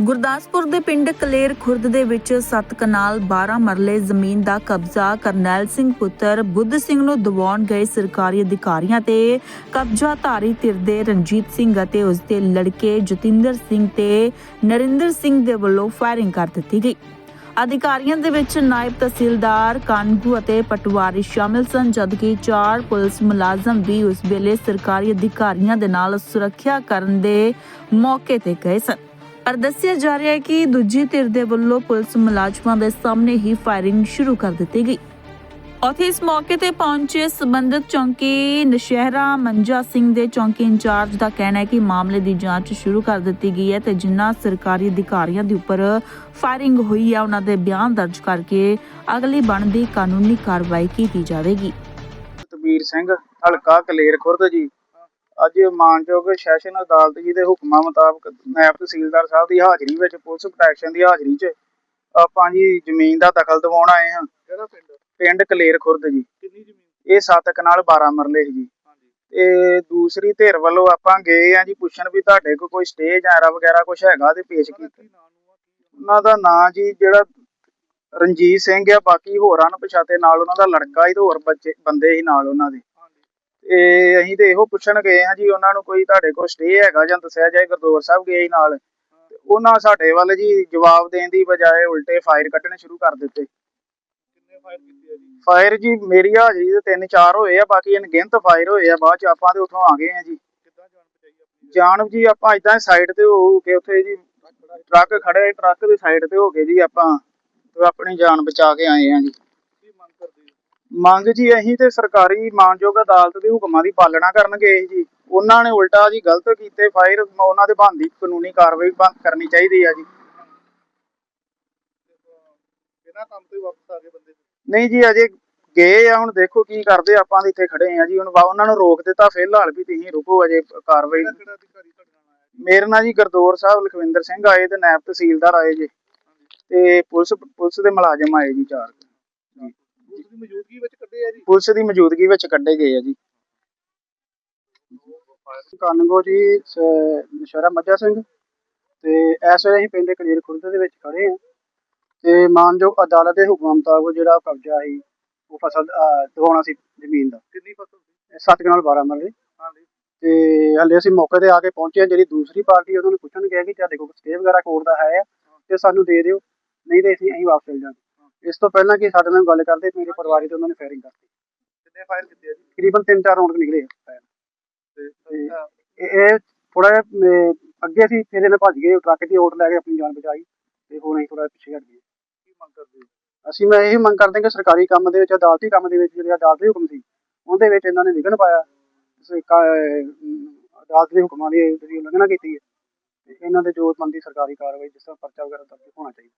ਗੁਰਦਾਸਪੁਰ ਦੇ ਪਿੰਡ ਕਲੇਰ ਖੁਰਦ ਦੇ ਵਿੱਚ 7 ਕਨਾਲ 12 ਮਰਲੇ ਜ਼ਮੀਨ ਦਾ ਕਬਜ਼ਾ ਕਰਨੈਲ ਸਿੰਘ ਪੁੱਤਰ ਬੁੱਧ ਸਿੰਘ ਨੂੰ ਦਿਵਾਉਣ ਗਏ ਸਰਕਾਰੀ ਅਧਿਕਾਰੀਆਂ ਤੇ ਕਬਜ਼ਾਧਾਰੀ ਧਿਰ ਦੇ ਰਣਜੀਤ ਸਿੰਘ ਅਤੇ ਉਸ ਦੇ ਲੜਕੇ ਜਤਿੰਦਰ ਸਿੰਘ ਤੇ ਨਰਿੰਦਰ ਸਿੰਘ ਦੇ ਵੱਲੋਂ ਫਾਇਰਿੰਗ ਕਰ ਦਿੱਤੀ ਗਈ। ਅਧਿਕਾਰੀਆਂ ਦੇ ਵਿੱਚ ਨਾਇਬ ਤਹਿਸੀਲਦਾਰ ਕਾਨਗੂ ਅਤੇ ਪਟਵਾਰੀ ਸ਼ਾਮਿਲ ਸਨ, ਜਦਕਿ ਚਾਰ ਪੁਲਿਸ ਮੁਲਾਜ਼ਮ ਵੀ ਉਸ ਵੇਲੇ ਸਰਕਾਰੀ ਅਧਿਕਾਰੀਆਂ ਦੇ ਨਾਲ ਸੁਰੱਖਿਆ ਕਰਨ ਦੇ ਮੌਕੇ ਤੇ ਗਏ ਸਨ। ਪਰ ਦੱਸਿਆ ਜਾ ਰਿਹਾ ਹੈ ਕਿ ਦੂਜੀ ਧਿਰ ਦੇ ਵੱਲੋਂ ਪੁਲਿਸ ਮੁਲਾਜ਼ਮਾਂ ਦੇ ਸਾਹਮਣੇ ਹੀ ਫਾਇਰਿੰਗ ਸ਼ੁਰੂ ਕਰ ਦਿੱਤੀ ਗਈ। ਉੱਥੇ ਇਸ ਮੌਕੇ ਤੇ ਪਹੁੰਚੇ ਸਬੰਧਤ ਚੌਂਕੀ ਨਸ਼ਹਿਰਾ ਮੰਜਾ ਸਿੰਘ ਦੇ ਚੌਂਕੀ ਇੰਚਾਰਜ ਦਾ ਕਹਿਣਾ ਹੈ ਕਿ ਮਾਮਲੇ ਦੀ ਜਾਂਚ ਸ਼ੁਰੂ ਕਰ ਦਿੱਤੀ ਗਈ ਹੈ ਤੇ ਜਿਨ੍ਹਾਂ ਸਰਕਾਰੀ ਅਧਿਕਾਰੀਆਂ ਦੇ ਉੱਪਰ ਫਾਇਰਿੰਗ ਹੋਈ ਹੈ ਉਹਨਾਂ ਦੇ ਬਿਆਨ ਦਰਜ ਕਰਕੇ ਅਗਲੀ ਬਣਦੀ ਕਾਨੂੰਨੀ ਕਾਰਵਾਈ ਕੀਤੀ ਜਾਵੇਗੀ। ਤਬੀਰ ਸਿੰਘ, ਹਲਕਾ ਕਲੇਰ ਖੁਰਦ ਜੀ। ਅੱਜ ਮਾਨਯੋਗ ਸੈਸ਼ਨ ਅਦਾਲਤ ਜੀ ਦੇ ਹੁਕਮਾਂ ਮੁਤਾਬਕ ਨਾਇਬ ਤਹਿਸੀਲਦਾਰ ਸਾਹਿਬ ਦੀ ਹਾਜ਼ਰੀ ਵਿੱਚ ਪੁਲਿਸ ਪ੍ਰੋਟੈਕਸ਼ਨ ਦੀ ਹਾਜ਼ਰੀ 'ਚ ਆਪਾਂ ਜੀ ਜ਼ਮੀਨ ਦਾ ਦਖਲ ਦਿਵਾਉਣ ਆਏ ਹਾਂ। ਕਿਹੜਾ ਪਿੰਡ? ਪਿੰਡ ਕਲੇਰ ਖੁਰਦ ਜੀ। ਕਿੰਨੀ ਜ਼ਮੀਨ? ਇਹ ਸੱਤ ਕਨਾਲ 12 ਮਰਲੇ ਜੀ। ਤੇ ਦੂਸਰੀ ਧਿਰ ਵੱਲੋਂ ਆਪਾਂ ਗਏ ਆ ਜੀ ਪੁੱਛਣ ਵੀ ਤੁਹਾਡੇ ਕੋਲ ਕੋਈ ਸਟੇਜ ਐਰਾ ਵਗੈਰਾ ਕੁਝ ਹੈਗਾ ਤੇ ਪੇਸ਼ ਕੀਤਾ। ਉਹਨਾਂ ਦਾ ਨਾਂ ਜੀ ਜਿਹੜਾ ਰਣਜੀਤ ਸਿੰਘ ਆ ਬਾਕੀ ਹੋਰਾਂ ਨੂੰ ਪਛਾਤੇ ਨਾਲ ਉਹਨਾਂ ਦਾ ਲੜਕਾ ਹੀ ਤੇ ਹੋਰ ਬੱਚੇ ਬੰਦੇ ਹੀ ਨਾਲ ਉਹਨਾਂ ਦੇ। ਤੇ ਅਸੀਂ ਤੇ ਇਹੋ ਪੁੱਛਣ ਗਏ ਹਾਂ ਜੀ ਉਹਨਾਂ ਨੂੰ ਕੋਈ ਤੁਹਾਡੇ ਕੋਲ ਸਟੇ ਹੈਗਾ ਜਾਂ ਦੱਸਿਆ ਜਾਏ ਗੁਰਦੁਆਰਾ ਸਾਹਿਬ ਗਏ ਨਾਲ ਤੇ ਉਹਨਾਂ ਸਾਡੇ ਵੱਲ ਜੀ ਜਵਾਬ ਦੇਣ ਦੀ ਬਜਾਏ ਉਲਟੇ ਫਾਇਰ ਕੱਢਣੇ ਸ਼ੁਰੂ ਕਰ ਦਿੱਤੇ। ਕਿੰਨੇ ਫਾਇਰ ਕੀਤੇ ਜੀ? ਫਾਇਰ ਜੀ ਮੇਰੀ ਹਾਜ਼ਰੀ ਦੇ ਤਿੰਨ ਚਾਰ ਹੋਏ ਆ ਬਾਕੀ ਅਣਗਿਣਤ ਫਾਇਰ ਹੋਏ ਆ ਬਾਅਦ ਚ ਆਪਾਂ ਤੇ ਉੱਥੋਂ ਆ ਗਏ ਆ ਜੀ। ਕਿੱਦਾਂ ਜਾਨ ਬਚਾਈ ਆਪਣੀ ਜਾਨ ਜੀ ਆਪਾਂ ਇਦਾਂ ਸਾਈਡ ਤੇ ਹੋ ਕੇ ਉੱਥੇ ਜੀ ਟਰੱਕ ਖੜੇ ਟਰੱਕ ਦੀ ਸਾਈਡ ਤੇ ਹੋ ਕੇ ਜੀ ਆਪਾਂ ਤੇ ਆਪਣੀ ਜਾਨ ਬਚਾ ਕੇ ਆਏ ਆ ਜੀ। ਮੰਗ ਜੀ ਅਸੀਂ ਤੇ ਸਰਕਾਰੀ ਮਾਨਯੋਗ ਅਦਾਲਤ ਦੇ ਹੁਕਮਾਂ ਦੀ ਪਾਲਣਾ ਕਰਨ ਗਏ ਸੀ ਜੀ। ਉਹਨਾਂ ਨੇ ਉਲਟਾ ਜੀ ਗਲਤ ਕੀਤੇ ਫਾਇਰ ਉਹਨਾਂ ਦੇ ਬੰਦੀ ਕਾਨੂੰਨੀ ਕਾਰਵਾਈ ਬੰਦ ਕਰਨੀ ਚਾਹੀਦੀ ਆ ਜੀ। ਬਿਨਾਂ ਕੰਮ ਤੋਂ ਹੀ ਵਾਪਸ ਆ ਗਏ ਬੰਦੇ ਨਹੀਂ ਜੀ ਅਜੇ ਗਏ ਆ ਹੁਣ ਦੇਖੋ ਕੀ ਕਰਦੇ ਆਪਾਂ ਇੱਥੇ ਖੜੇ ਆ ਜੀ। ਹੁਣ ਉਹਨਾਂ ਨੂੰ ਰੋਕ ਦਿੱਤਾ ਫਿਲਹਾਲ ਵੀ ਤੁਸੀਂ ਰੁਕੋ ਅਜੇ ਕਾਰਵਾਈ ਮੇਰੇ ਨਾਲ ਜੀ ਗਰਦੌਰ ਸਾਹਿਬ ਲਖਵਿੰਦਰ ਸਿੰਘ ਆਏ ਤੇ ਨਾਇਬ ਤਹਿਸੀਲਦਾਰ ਆਏ ਜੀ। ਤੇ ਪੁਲਿਸ ਪੁਲਿਸ ਦੇ ਮੁਲਾਜ਼ਮ ਆਏ ਜੀ ਚਾਰ। ਪੁਲਿਸ ਦੀ ਮੌਜੂਦਗੀ ਵਿੱਚ ਕੱਢੇ ਆ ਜੀ? ਪੁਲਿਸ ਦੀ ਮੌਜੂਦਗੀ ਵਿੱਚ ਕੱਢੇ ਗਏ ਆ ਜੀ। ਕਾਨਗੋ ਜੀ ਨਸ਼ਹਿਰਾ ਮੱਜਾ ਸਿੰਘ ਤੇ ਇਸ ਵੇਲੇ ਅਸੀਂ ਪਿੰਡ ਕਲੀਰ ਖੁਰਦ ਦੇ ਵਿੱਚ ਖੜੇ ਹਾਂ ਤੇ ਮਾਨਯੋਗ ਅਦਾਲਤ ਦੇ ਹੁਕਮਾਂ ਮੁਤਾਬਕ ਜਿਹੜਾ ਕਬਜ਼ਾ ਸੀ ਉਹ ਫਸਲ ਦਿਵਾਉਣਾ ਸੀ ਜ਼ਮੀਨ ਦਾ। ਕਿੰਨੀ ਫਸਲ ਸੀ? ਸੱਤ ਕਨਾਲ 12 ਮਰਲੇ। ਹਾਂਜੀ। ਤੇ ਹਲੇ ਅਸੀਂ ਮੌਕੇ ਤੇ ਆ ਕੇ ਪਹੁੰਚੇ ਹਾਂ ਜਿਹੜੀ ਦੂਸਰੀ ਪਾਰਟੀ ਉਹਨਾਂ ਨੂੰ ਪੁੱਛਣ ਗਿਆ ਕਿ ਤੁਹਾਡੇ ਕੋਲ ਸਟੇ ਵਗੈਰਾ ਕੋਰਟ ਦਾ ਹੈ ਆ ਤੇ ਸਾਨੂੰ ਦੇ ਦਿਓ ਨਹੀਂ ਤੇ ਅਸੀਂ ਅਸੀਂ ਵਾਪਸ ਚਲ ਜਾਵਾਂਗੇ। ਇਸ ਤੋਂ ਪਹਿਲਾਂ ਕਿ ਸਾਡੇ ਨਾਲ ਗੱਲ ਕਰਦੇ ਮੇਰੇ ਪਰਿਵਾਰੀ ਤੇ ਉਹਨਾਂ ਨੇ ਫਾਇਰਿੰਗ ਕਰਤੀ। ਕਿੰਨੇ ਫਾਇਰ ਕੀਤੇ ਆ ਜੀ? ਤਕਰੀਬਨ 3-4 ਰਾਉਂਡ ਨਿਕਲੇ। ਤੇ ਇਹ ਥੋੜਾ ਅੱਗੇ ਸੀ ਫਿਰ ਇਹਨੇ ਭੱਜ ਗਏ ਟਰੱਕ ਦੀ ਓਟ ਲੈ ਕੇ ਆਪਣੀ ਜਾਨ ਬਚਾਈ ਤੇ ਹੁਣ ਅਸੀਂ ਥੋੜਾ ਪਿੱਛੇ ਹਟ ਗਏ। ਕੀ ਮੰਗ ਕਰਦੇ ਅਸੀਂ ਮੈਂ ਇਹ ਮੰਗ ਕਰਦੇ ਕਿ ਸਰਕਾਰੀ ਕੰਮ ਦੇ ਵਿੱਚ ਅਦਾਲਤੀ ਕੰਮ ਦੇ ਵਿੱਚ ਜਿਹੜੇ ਅਦਾਲਤੀ ਹੁਕਮ ਸੀ ਉਹਦੇ ਵਿੱਚ ਇਹਨਾਂ ਨੇ ਵਿਘਨ ਪਾਇਆ। ਅਦਾਲਤ ਦੇ ਹੁਕਮਾਂ ਦੀ ਜਿਹੜੀ ਉਲੰਘਣਾ ਕੀਤੀ ਹੈ ਇਹਨਾਂ ਦੇ ਜੋ ਬੰਦੀ ਸਰਕਾਰੀ ਕਾਰਵਾਈ ਜਿਸ ਤਰ੍ਹਾਂ ਪਰਚਾ ਵਗੈਰਾ ਦਰਜ ਹੋਣਾ ਚਾਹੀਦਾ।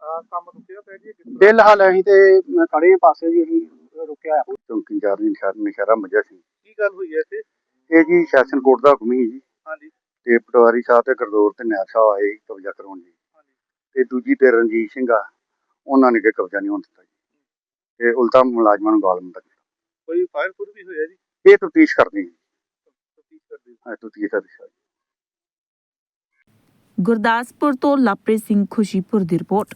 ਕੰਮ ਰੁਕਿਆ ਪਿਆ ਜੀ ਕਿਸ ਬਿਲਹਾਲ ਅਸੀਂ ਤੇ ਮੈਂ ਖੜੇ ਹਾਂ ਪਾਸੇ ਜੀ ਅਸੀਂ ਰੁਕਿਆ ਹੋਇਆ। ਚੌਂਕੀ ਚਾਰ ਦੀ ਨਿਸ਼ਾਨ ਨਿਸ਼ਾਰਾ ਮੱਝਾ ਸੀ। ਕੀ ਗੱਲ ਹੋਈ ਹੈ ਇੱਥੇ? ਇਹ ਜੀ ਸੈਸ਼ਨ ਕੋਰਟ ਦਾ ਹੁਕਮ ਸੀ ਜੀ। ਹਾਂਜੀ। ਤੇ ਪਟਵਾਰੀ ਸਾਹਿਬ ਤੇ ਗਰਦੌਰ ਤੇ ਨਿਆਂ ਸਾਹਿਬ ਆਏ ਸੀ ਕਬਜ਼ਾ ਕਰਾਉਣ ਜੀ। ਹਾਂਜੀ। ਤੇ ਦੂਜੀ ਤੇ ਰਣਜੀਤ ਸਿੰਘ ਆ ਉਹਨਾਂ ਨੇ ਕਿ ਕਬਜ਼ਾ ਨਹੀਂ ਹੋਣ ਦਿੱਤਾ ਜੀ। ਤੇ ਉਲਟਾ ਮੁਲਾਜ਼ਮਾਂ ਨੂੰ ਗਾਲ ਮੰਦਾ ਕੀਤਾ। ਕੋਈ ਫਾਇਰ ਫੁਰ ਵੀ ਹੋਇਆ ਜੀ? ਇਹ ਤਫਤੀਸ਼ ਕਰਦੇ ਜੀ। ਤਫਤੀਸ਼ ਕਰਦੇ ਹੋ। ਤਫਤੀਸ਼ ਦਾ ਵਿਸ਼ਾ ਗੁਰਦਾਸਪੁਰ ਤੋਂ ਲਾਪਰੀ ਸਿੰਘ ਖੁਸ਼ੀਪੁਰ ਦੀ ਰਿਪੋਰਟ।